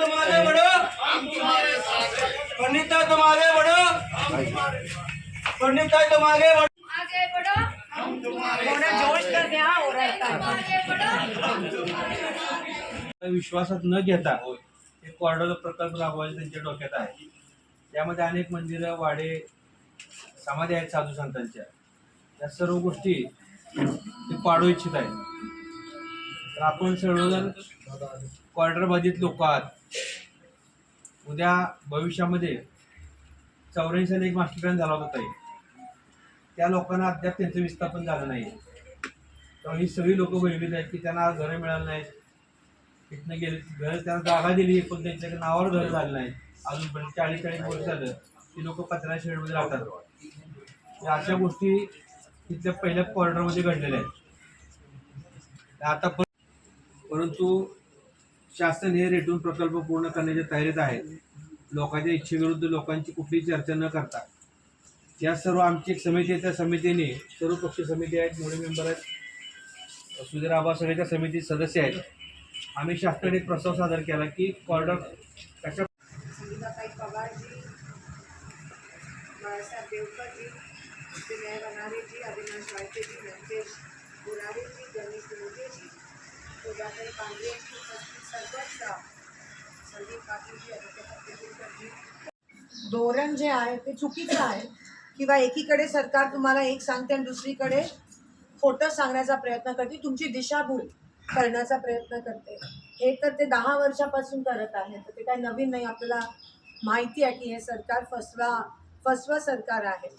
तुम आगे बढ़ो पंडिता तुम आगे बढ़ो पंडिता तुम आगे बढ़ो आगे बढ़ो थोड़ा जोश कर द्या ओरडता आगे बढ़ो विश्वासात न घेता एक कॉर्डर प्रकल्प राबवायचे त्यांच्या डोक्यात आहे. त्यामध्ये अनेक मंदिरं वाडे समाधी आहेत साधू संतांच्या. या सर्व गोष्टी ते पाडू इच्छित आहेत. तर आपण सर्वजण क्वार्टर बाधित लोक आहात. उद्या भविष्यामध्ये चौऱ्याऐंशी साली एक मास्टर प्लॅन झाला होता ताई. त्या लोकांना अद्याप त्यांचं विस्थापन झालं नाही. तर ही सगळी लोकं भयभीत आहेत की त्यांना घरं मिळाली नाहीत तिथनं गेले घर त्यांना जागा दिली पण त्यांच्या नावावर घर झालं नाही. अजूनपर्यंत चाळीस चाळीस वर्ष झालं. ती लोक पत्रा शेडमध्ये राहतात. या अशा गोष्टी तिथल्या पहिल्या क्वार्टरमध्ये घडलेल्या आहेत. आता परंतु शासन हे रेटून प्रकल्प पूर्ण करण्याच्या तयारीत आहे. लोकांच्या इच्छेविरुद्ध लोकांची कुठलीही चर्चा न करता. या सर्व आमची एक समिती आहे. त्या समितीने सर्व पक्ष समिती आहेत मोठे मेंबर आहेत सुधीर आबा त्या समितीत सदस्य आहेत. आम्ही शासनाने एक प्रस्ताव सादर केला की कॉर्डर कशा बाळासाहेब देवकरजी विनय वनारेजी अविनाश वाळकेजी व्यंकेश गुरारेजी गणेश मोजेजी पूजाताई पांढरेंची धोरण जे आहे ते चुकीचं आहे. किंवा एकीकडे सरकार तुम्हाला एक सांगते आणि दुसरीकडे खोटं सांगण्याचा प्रयत्न करते तुमची दिशाभूल करण्याचा प्रयत्न करते. हे तर ते दहा वर्षापासून करत आहे तर ते काय नवीन नाही. आपल्याला माहिती आहे की हे सरकार फसवा फसवा सरकार आहे.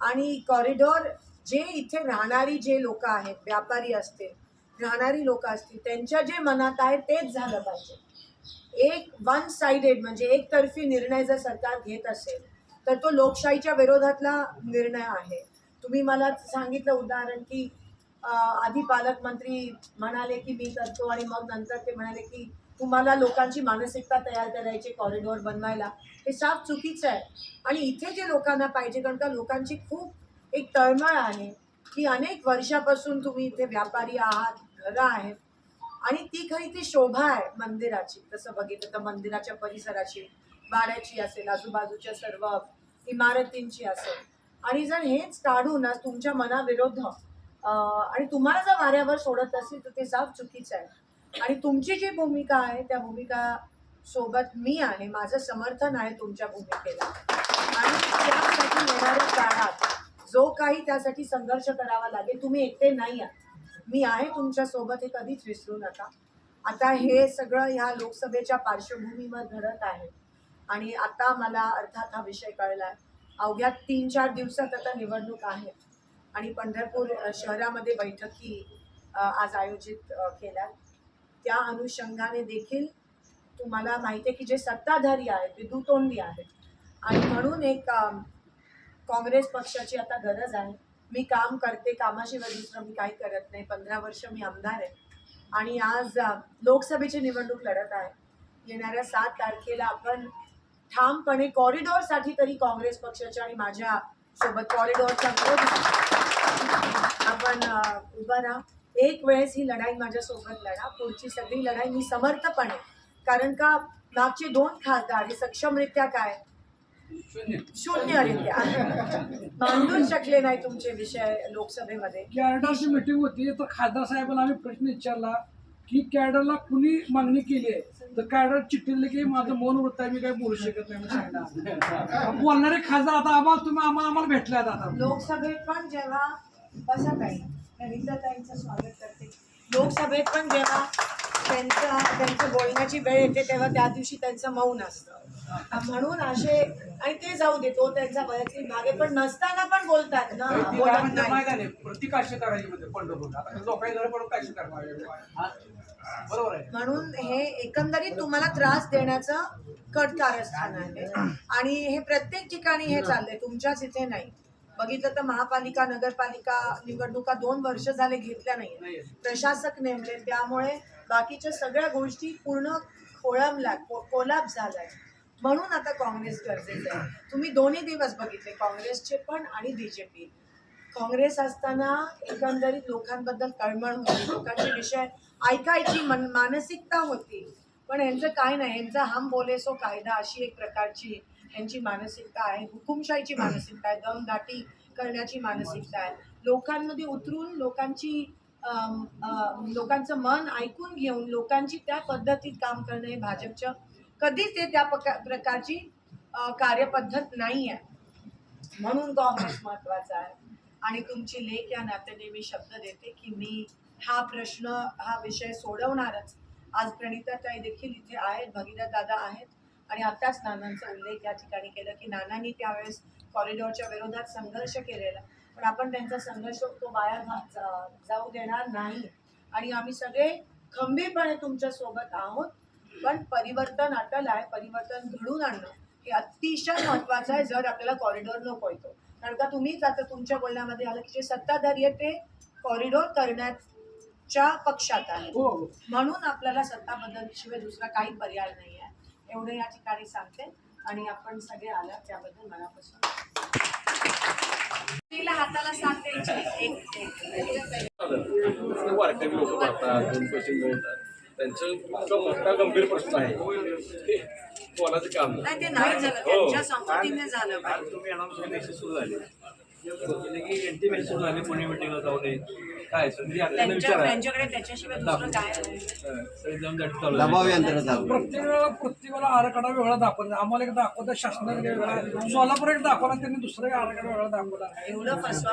आणि कॉरिडॉर जे इथे राहणारी जे लोक आहेत व्यापारी असतील राहणारी लोक असतील त्यांच्या जे मनात आहे तेच झालं पाहिजे. एक वन साइडेड म्हणजे एकतर्फी निर्णय जर सरकार घेत असेल तर तो लोकशाहीच्या विरोधातला निर्णय आहे. तुम्ही मला सांगितलं उदाहरण की आधी पालकमंत्री म्हणाले की मी करतो आणि मग नंतर ते म्हणाले की तुम्हाला लोकांची मानसिकता तयार करायची कॉरिडॉर बनवायला. हे साफ चुकीचं आहे. आणि इथे जे लोकांना पाहिजे कारण का लोकांची खूप एक तळमळ आहे. की अनेक वर्षापासून तुम्ही इथे व्यापारी आहात घरं आहेत. आणि ती खरी ती शोभा आहे मंदिराची. तसं बघितलं तर मंदिराच्या परिसराची वाड्याची असेल आजूबाजूच्या सर्व इमारतींची असेल. आणि जर हेच काढून तुमच्या मनाविरोध आणि तुम्हाला जर वाऱ्यावर सोडत असेल तर ते साफ चुकीचं आहे. आणि तुमची जी भूमिका आहे त्या भूमिका सोबत मी आहे माझं समर्थन आहे तुमच्या भूमिकेला. आणि त्यासाठी येणाऱ्या काही त्यासाठी संघर्ष करावा लागेल. तुम्ही एकटे नाही आहात. मी आहे तुमच्यासोबत हे कधीच विसरू नका. आता हे सगळं ह्या लोकसभेच्या पार्श्वभूमीवर घडत आहे. आणि आता मला अर्थात हा विषय कळला आहे अवघ्या तीन चार दिवसात आता निवडणूक आहे. आणि पंढरपूर शहरामध्ये बैठकी आज आयोजित केल्या. त्या अनुषंगाने देखील तुम्हाला माहिती आहे की जे सत्ताधारी आहेत ते दुतोंडी आहेत. आणि म्हणून एक काँग्रेस पक्षाची आता गरज आहे. मी काम करते कामाशिवाय दुसरं मी काही करत नाही. पंधरा वर्ष मी आमदार आहे. आणि आज लोकसभेची निवडणूक लढत आहे. येणाऱ्या सात तारखेला आपण ठामपणे कॉरिडॉरसाठी तरी काँग्रेस पक्षाच्या आणि माझ्या सोबत कॉरिडॉरचा विरोध आपण उभा उभं राहा. एक वेळेस ही लढाई माझ्यासोबत लढा. पुढची सगळी लढाई मी समर्थपणे. कारण का मागचे दोन खासदार हे सक्षमरित्या काय? शून्यरित्या मांडूच शकले नाही तुमचे विषय लोकसभेमध्ये. कॅडरची मीटिंग होती तर खासदार साहेबांना आम्ही प्रश्न विचारला की कॅडरला कुणी मागणी केली आहे? तर कॅडर चिठ्ठीले की माझं मौन वृत्त आहे मी काही बोलू शकत नाही बोलणारे खासदार आता आम्हाला तुम्ही आम्हाला आम्हाला भेटले आता. लोकसभेत पण जेव्हा बसा काही रवींद्रताईंचं स्वागत करते. लोकसभेत पण जेव्हा त्यांचं त्यांचं बोलण्याची वेळ येते तेव्हा त्या दिवशी त्यांचं मौन असतं. म्हणून असे आणि ते जाऊ दे तो त्यांचा भाग आहे पण नसताना पण बोलतात ना. बोलत नाही. करायची म्हणजे पंढरपूर करणार बरोबर आहे. म्हणून हे एकंदरीत तुम्हाला त्रास देण्याचं कट कारस्थान आहे. आणि हे प्रत्येक ठिकाणी हे चाललंय तुमच्याच इथे नाही. बघितलं तर महापालिका नगरपालिका निवडणुका दोन वर्ष झाले घेतल्या नाही प्रशासक नेमले त्यामुळे बाकीच्या सगळ्या गोष्टी पूर्ण खोळंबल्या कोलाप झालाय. म्हणून आता काँग्रेस गरजेचं आहे. तुम्ही दोन्ही दिवस बघितले काँग्रेसचे पण आणि बीजेपी. काँग्रेस असताना एकंदरीत लोकांबद्दल तळमळ होती लोकांचे विषय ऐकायची मन मानसिकता होती. पण यांचं काय नाही यांचा हम बोले सो कायदा अशी एक प्रकारची यांची मानसिकता आहे हुकुमशाहीची मानसिकता आहे दमदाटी करण्याची मानसिकता आहे. लोकांमध्ये उतरून लोकांची लोकांचं मन ऐकून घेऊन लोकांची त्या पद्धतीत काम करणं हे भाजपच्या कधीच ते त्या प्रका- प्रकारची कार्यपद्धत नाही आहे म्हणून काँग्रेस महत्त्वाचा आहे. आणि तुमची लेख या नात्याने मी शब्द देते की मी हा प्रश्न हा विषय सोडवणारच. आज प्रणिताताई देखील इथे आहेत भगीरथ दादा आहेत. आणि आताच नानांचा उल्लेख या ठिकाणी केला की नानांनी त्यावेळेस कॉरिडॉरच्या विरोधात संघर्ष केलेला. पण आपण त्यांचा संघर्ष तो वाया जाऊ देणार नाही. आणि आम्ही सगळे खंबीरपणे तुमच्यासोबत आहोत. पण परिवर्तन अटल आहे परिवर्तन घडून आणणं हे अतिशय महत्वाचं आहे जर आपल्याला कॉरिडॉर नको येतो कारण का तुम्हीच आता तुमच्या बोलण्यामध्ये आलं की जे सत्ताधारी आहे ते कॉरिडॉर करण्याच्या पक्षात आहे हो. म्हणून आपल्याला सत्ता बदलशिवाय दुसरा काही पर्याय नाही आहे. एवढं या ठिकाणी सांगते. आणि आपण सगळे आला त्याबद्दल मनापासून. तिला हाताला साथ द्यायची. एक दोन पैसे मिळतात. त्यांचं मोठा गंभीर प्रश्न आहे. बोलायचं काम नाही. नाही ते नाही झालं. त्यांच्या संमतीने झालं पाहिजे. तुम्ही सुरू झाले. म्हणजे की एनटी मेसेज सुरू झाले पुणे मिटिंगला जाऊ नये. काय? संधी आपल्याला त्यांच्या विचारा. त्यांच्याकडे त्याच्याशिवाय दुसरं काय? आहे? सगळे जाऊन जाठी चालू दबाव आहे. यंत्र चालू प्रत्येक वेळेला प्रत्येक वेळेला आराखडा वेगळा दाखवला. आम्हाला एक दाखवता शासनाने वेगळा सोलापूर एक दाखवला त्यांनी दुसरा आराखडा वेगळा दाखवला. एवढं फसवा.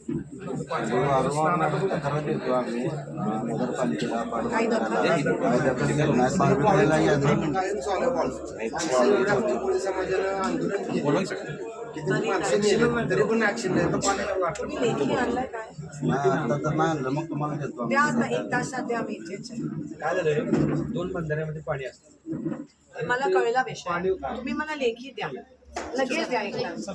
घेत आता तर नाही आणलं मग तुम्हाला देतो द्या आम्ही आता एक तासात द्या मी इथेच आहे. काय दोन बंधाऱ्यामध्ये पाणी असतं. मला कळला विषय. तुम्ही मला लेखी द्या. लगेच द्या एक तास